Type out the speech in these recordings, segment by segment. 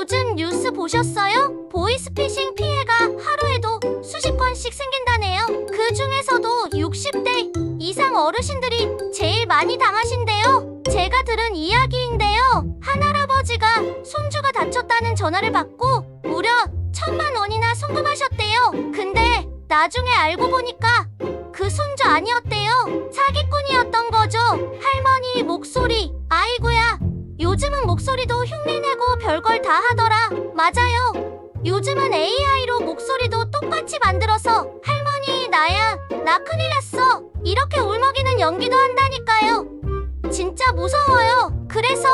요즘 뉴스 보셨어요? 보이스피싱 피해가 하루에도 수십 건씩 생긴다네요. 그 중에서도 60대 이상 어르신들이 제일 많이 당하신대요. 제가 들은 이야기인데요. 한 할아버지가 손주가 다쳤다는 전화를 받고 무려 천만 원이나 송금하셨대요. 근데 나중에 알고 보니까 그 손주 아니었대요. 사기꾼이었던 거죠. 할머니 목소리. 아이고야. 요즘은 목소리도 흉내내고 별걸 다 하더라. 맞아요. 요즘은 AI로 목소리도 똑같이 만들어서 할머니 나야 나 큰일 났어. 이렇게 울먹이는 연기도 한다니까요. 진짜 무서워요. 그래서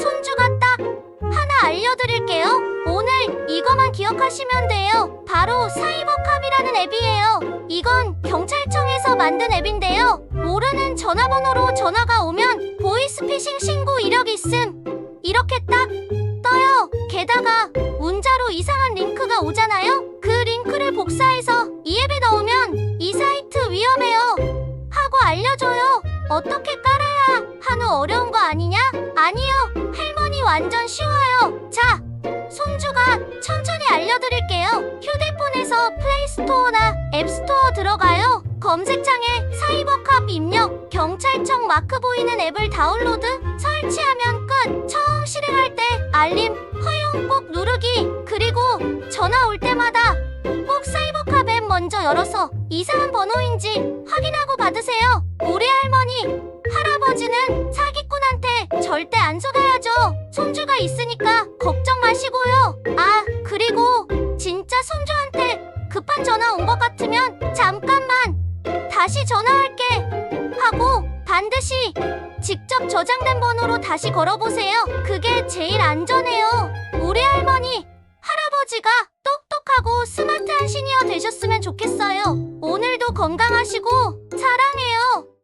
손주가 딱 하나 알려드릴게요. 오늘 이거만 기억하시면 돼요. 바로 사이버캅이라는 앱이에요. 이건 경찰청에서 만든 앱인데요. 모르는 전화번호로 전화가 오면 보이스피싱 신고 이력 있음. 이렇게 딱. 게다가 문자로 이상한 링크가 오잖아요. 그 링크를 복사해서 이 앱에 넣으면 이 사이트 위험해요. 하고 알려줘요. 어떻게 깔아야 한우 어려운 거 아니냐? 아니요. 할머니 완전 쉬워요. 자, 손주가 천천히 알려드릴게요. 휴대폰에서 플레이스토어나 앱스토어 들어가요. 검색창에 사이버캅 입력, 경찰청 마크 보이는 앱을 다운로드, 설치하면 끝. 처음 실행할 때 알림, 꼭 누르기. 그리고 전화 올 때마다 꼭 사이버캅 앱 먼저 열어서 이상한 번호인지 확인하고 받으세요. 우리 할머니, 할아버지는 사기꾼한테 절대 안 속아야죠. 손주가 있으니까 걱정 마시고요. 아, 그리고 진짜 손주한테 급한 전화 온 것 같으면 잠깐만 다시 전화할게 반드시 직접 저장된 번호로 다시 걸어보세요. 그게 제일 안전해요. 우리 할머니, 할아버지가 똑똑하고 스마트한 시니어 되셨으면 좋겠어요. 오늘도 건강하시고 사랑해요.